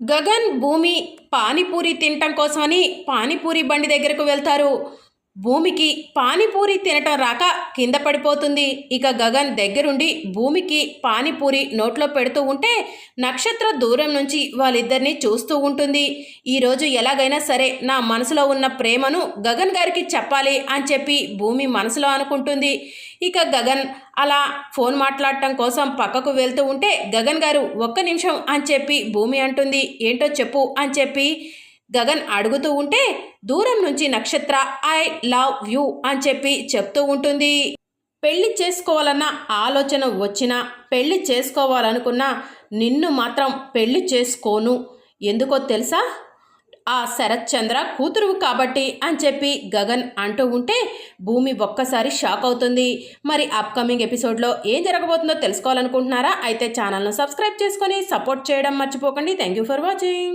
గగన్ భూమి పానీపూరి తినటం కోసమని పానీపూరి బండి దగ్గరకు వెళ్తారు. భూమికి పానీపూరి తినటం రాక కింద పడిపోతుంది. ఇక గగన్ దగ్గరుండి భూమికి పానీపూరి నోట్లో పెడుతూ ఉంటే నక్షత్ర దూరం నుంచి వాళ్ళిద్దరిని చూస్తూ ఉంటుంది. ఈరోజు ఎలాగైనా సరే నా మనసులో ఉన్న ప్రేమను గగన్ గారికి చెప్పాలి అని చెప్పి భూమి మనసులో అనుకుంటుంది. ఇక గగన్ అలా ఫోన్ మాట్లాడటం కోసం పక్కకు వెళ్తూ ఉంటే గగన్ గారు ఒక్క నిమిషం అని చెప్పి భూమి అంటుంది. ఏంటో చెప్పు అని చెప్పి గగన్ అడుగుతూ ఉంటే దూరం నుంచి నక్షత్ర ఐ లవ్ యూ అని చెప్పి చెప్తూ ఉంటుంది. పెళ్ళి చేసుకోవాలన్న ఆలోచన వచ్చినా పెళ్ళి చేసుకోవాలనుకున్నా నిన్ను మాత్రం పెళ్ళి చేసుకోను. ఎందుకో తెలుసా? ఆ శరత్ చంద్ర కూతురు కాబట్టి అని చెప్పి గగన్ అంటూ ఉంటే భూమి ఒక్కసారి షాక్ అవుతుంది. మరి అప్కమింగ్ ఎపిసోడ్లో ఏం జరగబోతుందో తెలుసుకోవాలనుకుంటున్నారా? అయితే ఛానల్ను సబ్స్క్రైబ్ చేసుకొని సపోర్ట్ చేయడం మర్చిపోకండి. Thank you for watching.